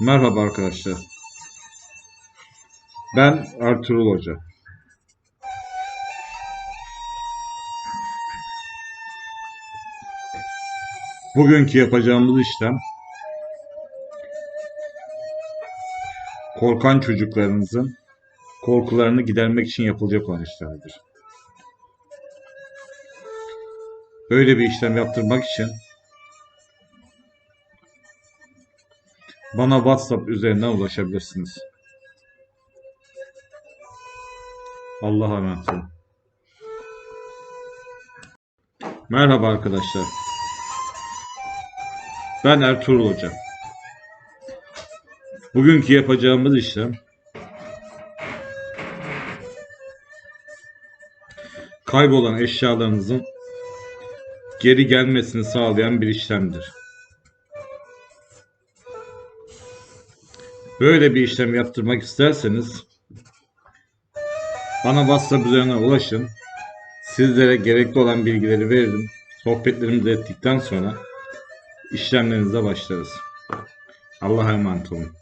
Merhaba arkadaşlar. Ben Ertuğrul Hoca. Bugünkü yapacağımız işlem korkan çocuklarınızın korkularını gidermek için yapılacak olan işlerdir. Böyle bir işlem yaptırmak için bana WhatsApp üzerinden ulaşabilirsiniz. Allah'a emanet olun. Merhaba arkadaşlar. Ben Ertuğrul Hoca. Bugünkü yapacağımız işlem kaybolan eşyalarınızın geri gelmesini sağlayan bir işlemdir. Böyle bir işlem yaptırmak isterseniz bana WhatsApp üzerinden ulaşın. Sizlere gerekli olan bilgileri veririm. Sohbetlerimizi ettikten sonra işlemlerinize başlarız. Allah'a emanet olun.